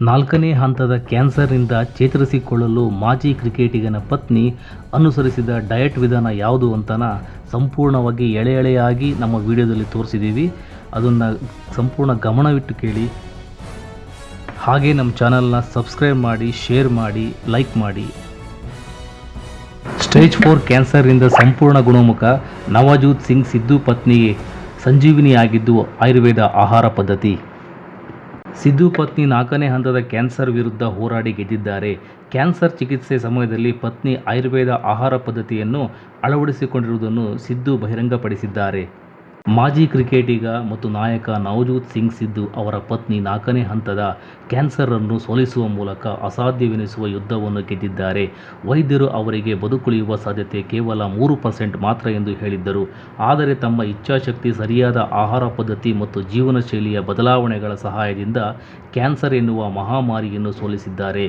ನಾಲ್ಕನೇ ಹಂತದ ಕ್ಯಾನ್ಸರ್ನಿಂದ ಚೇತರಿಸಿಕೊಳ್ಳಲು ಮಾಜಿ ಕ್ರಿಕೆಟಿಗನ ಪತ್ನಿ ಅನುಸರಿಸಿದ ಡಯಟ್ ವಿಧಾನ ಯಾವುದು ಅಂತನ ಸಂಪೂರ್ಣವಾಗಿ ಎಳೆ ಎಳೆಯಾಗಿ ನಮ್ಮ ವಿಡಿಯೋದಲ್ಲಿ ತೋರಿಸಿದ್ದೀವಿ. ಅದನ್ನು ಸಂಪೂರ್ಣ ಗಮನವಿಟ್ಟು ಕೇಳಿ. ಹಾಗೆ ನಮ್ಮ ಚಾನಲ್ನ ಸಬ್ಸ್ಕ್ರೈಬ್ ಮಾಡಿ, ಶೇರ್ ಮಾಡಿ, ಲೈಕ್ ಮಾಡಿ. ಸ್ಟೇಜ್ ಫೋರ್ ಕ್ಯಾನ್ಸರ್ನಿಂದ ಸಂಪೂರ್ಣ ಗುಣಮುಖ ನವಜೋತ್ ಸಿಂಗ್ ಸಿದ್ದು ಪತ್ನಿಗೆ ಸಂಜೀವಿನಿಯಾಗಿದ್ದು ಆಯುರ್ವೇದ ಆಹಾರ ಪದ್ಧತಿ. ಸಿದ್ದು ಪತ್ನಿ ನಾಲ್ಕನೇ ಹಂತದ ಕ್ಯಾನ್ಸರ್ ವಿರುದ್ಧ ಹೋರಾಡಿ ಗೆದ್ದಿದ್ದಾರೆ. ಕ್ಯಾನ್ಸರ್ ಚಿಕಿತ್ಸೆ ಸಮಯದಲ್ಲಿ ಪತ್ನಿ ಆಯುರ್ವೇದ ಆಹಾರ ಪದ್ಧತಿಯನ್ನು ಅಳವಡಿಸಿಕೊಂಡಿರುವುದನ್ನು ಸಿದ್ದು ಬಹಿರಂಗಪಡಿಸಿದ್ದಾರೆ. ಮಾಜಿ ಕ್ರಿಕೆಟಿಗ ಮತ್ತು ನಾಯಕ ನವಜೋತ್ ಸಿಂಗ್ ಸಿದ್ದು ಅವರ ಪತ್ನಿ ನಾಲ್ಕನೇ ಹಂತದ ಕ್ಯಾನ್ಸರನ್ನು ಸೋಲಿಸುವ ಮೂಲಕ ಅಸಾಧ್ಯವೆನಿಸುವ ಯುದ್ಧವನ್ನು ಗೆದ್ದಿದ್ದಾರೆ. ವೈದ್ಯರು ಅವರಿಗೆ ಬದುಕುಳಿಯುವ ಸಾಧ್ಯತೆ ಕೇವಲ ಮೂರು ಪರ್ಸೆಂಟ್ ಮಾತ್ರ ಎಂದು ಹೇಳಿದ್ದರು. ಆದರೆ ತಮ್ಮ ಇಚ್ಛಾಶಕ್ತಿ, ಸರಿಯಾದ ಆಹಾರ ಪದ್ಧತಿ ಮತ್ತು ಜೀವನ ಶೈಲಿಯ ಬದಲಾವಣೆಗಳ ಸಹಾಯದಿಂದ ಕ್ಯಾನ್ಸರ್ ಎನ್ನುವ ಮಹಾಮಾರಿಯನ್ನು ಸೋಲಿಸಿದ್ದಾರೆ.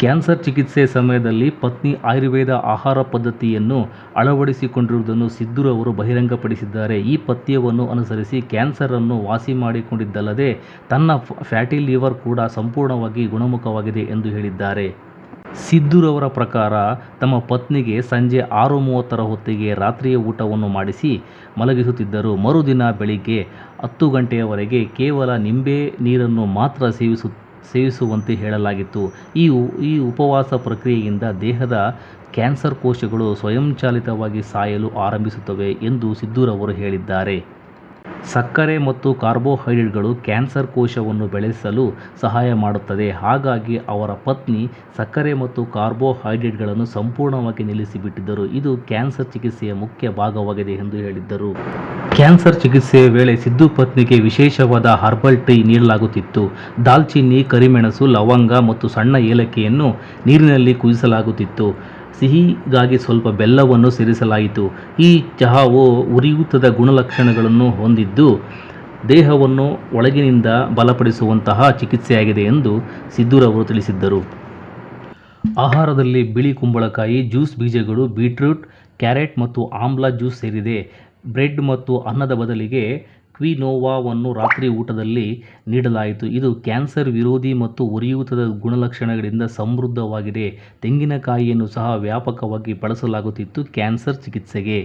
ಕ್ಯಾನ್ಸರ್ ಚಿಕಿತ್ಸೆ ಸಮಯದಲ್ಲಿ ಪತ್ನಿ ಆಯುರ್ವೇದ ಆಹಾರ ಪದ್ಧತಿಯನ್ನು ಅಳವಡಿಸಿಕೊಂಡಿರುವುದನ್ನು ಸಿದ್ದುರವರು ಬಹಿರಂಗಪಡಿಸಿದ್ದಾರೆ. ಈ ಪಥ್ಯವನ್ನು ಅನುಸರಿಸಿ ಕ್ಯಾನ್ಸರನ್ನು ವಾಸಿ ಮಾಡಿಕೊಂಡಿದ್ದಲ್ಲದೆ ತನ್ನ ಫ್ಯಾಟಿ ಲಿವರ್ ಕೂಡ ಸಂಪೂರ್ಣವಾಗಿ ಗುಣಮುಖವಾಗಿದೆ ಎಂದು ಹೇಳಿದ್ದಾರೆ. ಸಿದ್ದುರವರ ಪ್ರಕಾರ ತಮ್ಮ ಪತ್ನಿಗೆ ಸಂಜೆ ಆರು ಮೂವತ್ತರ ಹೊತ್ತಿಗೆ ರಾತ್ರಿಯ ಊಟವನ್ನು ಮಾಡಿಸಿ ಮಲಗಿಸುತ್ತಿದ್ದರು. ಮರುದಿನ ಬೆಳಿಗ್ಗೆ ಹತ್ತು ಗಂಟೆಯವರೆಗೆ ಕೇವಲ ನಿಂಬೆ ನೀರನ್ನು ಮಾತ್ರ ಸೇವಿಸು ಸೇವಿಸುವಂತೆ ಹೇಳಲಾಗಿತ್ತು. ಈ ಈ ಉಪವಾಸ ಪ್ರಕ್ರಿಯೆಯಿಂದ ದೇಹದ ಕ್ಯಾನ್ಸರ್ ಕೋಶಗಳು ಸ್ವಯಂಚಾಲಿತವಾಗಿ ಸಾಯಲು ಆರಂಭಿಸುತ್ತವೆ ಎಂದು ಸಿದ್ದೂರವರು ಹೇಳಿದ್ದಾರೆ. ಸಕ್ಕರೆ ಮತ್ತು ಕಾರ್ಬೋಹೈಡ್ರೇಟ್ಗಳು ಕ್ಯಾನ್ಸರ್ ಕೋಶವನ್ನು ಬೆಳೆಸಲು ಸಹಾಯ ಮಾಡುತ್ತದೆ. ಹಾಗಾಗಿ ಅವರ ಪತ್ನಿ ಸಕ್ಕರೆ ಮತ್ತು ಕಾರ್ಬೋಹೈಡ್ರೇಟ್ಗಳನ್ನು ಸಂಪೂರ್ಣವಾಗಿ ನಿಲ್ಲಿಸಿಬಿಟ್ಟಿದ್ದರು. ಇದು ಕ್ಯಾನ್ಸರ್ ಚಿಕಿತ್ಸೆಯ ಮುಖ್ಯ ಭಾಗವಾಗಿದೆ ಎಂದು ಹೇಳಿದ್ದರು. ಕ್ಯಾನ್ಸರ್ ಚಿಕಿತ್ಸೆಯ ವೇಳೆ ಸಿದ್ದು ಪತ್ನಿಗೆ ವಿಶೇಷವಾದ ಹರ್ಬಲ್ ಟೀ ನೀಡಲಾಗುತ್ತಿತ್ತು. ದಾಲ್ಚಿನ್ನಿ, ಕರಿಮೆಣಸು, ಲವಂಗ ಮತ್ತು ಸಣ್ಣ ಏಲಕ್ಕಿಯನ್ನು ನೀರಿನಲ್ಲಿ ಕುದಿಸಲಾಗುತ್ತಿತ್ತು. ಸಿಹಿಗಾಗಿ ಸ್ವಲ್ಪ ಬೆಲ್ಲವನ್ನು ಸೇರಿಸಲಾಯಿತು. ಈ ಚಹಾವು ಉರಿಯೂತದ ಗುಣಲಕ್ಷಣಗಳನ್ನು ಹೊಂದಿದ್ದು, ದೇಹವನ್ನು ಒಳಗಿನಿಂದ ಬಲಪಡಿಸುವಂತಹ ಚಿಕಿತ್ಸೆಯಾಗಿದೆ ಎಂದು ಸಿದ್ದೂರವರು ತಿಳಿಸಿದ್ದರು. ಆಹಾರದಲ್ಲಿ ಬಿಳಿ ಕುಂಬಳಕಾಯಿ, ಜ್ಯೂಸ್ ಬೀಜಗಳು, ಬೀಟ್ರೂಟ್, ಕ್ಯಾರೆಟ್ ಮತ್ತು ಆಮ್ಲ ಜ್ಯೂಸ್ ಸೇರಿದೆ. ಬ್ರೆಡ್ ಮತ್ತು ಅನ್ನದ ಬದಲಿಗೆ ಕ್ವಿನೋವಾವನ್ನು ರಾತ್ರಿ ಊಟದಲ್ಲಿ ನೀಡಲಾಯಿತು. ಇದು ಕ್ಯಾನ್ಸರ್ ವಿರೋಧಿ ಮತ್ತು ಉರಿಯೂತದ ಗುಣಲಕ್ಷಣಗಳಿಂದ ಸಮೃದ್ಧವಾಗಿದೆ. ತೆಂಗಿನಕಾಯಿಯನ್ನು ಸಹ ವ್ಯಾಪಕವಾಗಿ ಬಳಸಲಾಗುತ್ತಿತ್ತು ಕ್ಯಾನ್ಸರ್ ಚಿಕಿತ್ಸೆಗೆ.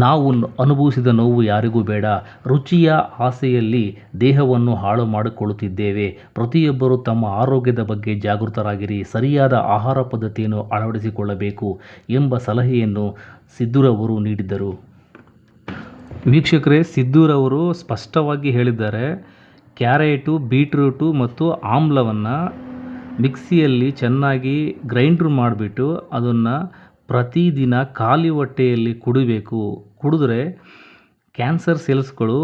ನಾವು ಅನುಭವಿಸಿದ ನೋವು ಯಾರಿಗೂ ಬೇಡ. ರುಚಿಯ ಆಸೆಯಲ್ಲಿ ದೇಹವನ್ನು ಹಾಳು ಮಾಡಿಕೊಳ್ಳುತ್ತಿದ್ದೇವೆ. ಪ್ರತಿಯೊಬ್ಬರೂ ತಮ್ಮ ಆರೋಗ್ಯದ ಬಗ್ಗೆ ಜಾಗೃತರಾಗಿರಿ. ಸರಿಯಾದ ಆಹಾರ ಪದ್ಧತಿಯನ್ನು ಅಳವಡಿಸಿಕೊಳ್ಳಬೇಕು ಎಂಬ ಸಲಹೆಯನ್ನು ಸಿದ್ದುರವರು ನೀಡಿದರು ವೀಕ್ಷಕರೇ ಸಿದ್ದೂರವರು ಸ್ಪಷ್ಟವಾಗಿ ಹೇಳಿದ್ದಾರೆ, ಕ್ಯಾರೆಟು, ಬೀಟ್ರೂಟು ಮತ್ತು ಆಮ್ಲವನ್ನು ಮಿಕ್ಸಿಯಲ್ಲಿ ಚೆನ್ನಾಗಿ ಗ್ರೈಂಡ್ರ್ ಮಾಡಿಬಿಟ್ಟು ಅದನ್ನು ಪ್ರತಿದಿನ ಖಾಲಿ ಹೊಟ್ಟೆಯಲ್ಲಿ ಕುಡಿಬೇಕು. ಕುಡಿದ್ರೆ ಕ್ಯಾನ್ಸರ್ ಸೆಲ್ಸ್ಗಳು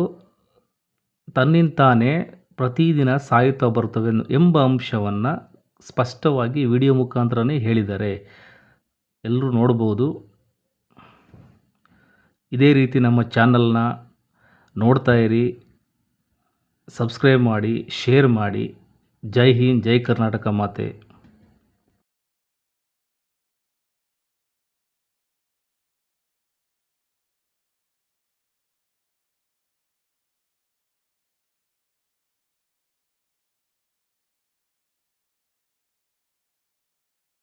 ತನ್ನಿಂತಾನೇ ಪ್ರತಿದಿನ ಸಾಯುತ್ತಾ ಬರ್ತವೆ ಎಂಬ ಅಂಶವನ್ನು ಸ್ಪಷ್ಟವಾಗಿ ವಿಡಿಯೋ ಮುಖಾಂತರನೇ ಹೇಳಿದ್ದಾರೆ. ಎಲ್ಲರೂ ನೋಡ್ಬೋದು. ಇದೇ ರೀತಿ ನಮ್ಮ ಚಾನಲ್ನ ನೋಡ್ತಾ ಇರಿ, ಸಬ್ಸ್ಕ್ರೈಬ್ ಮಾಡಿ, ಶೇರ್ ಮಾಡಿ. ಜೈ ಹಿಂದ್, ಜೈ ಕರ್ನಾಟಕ ಮಾತೆ.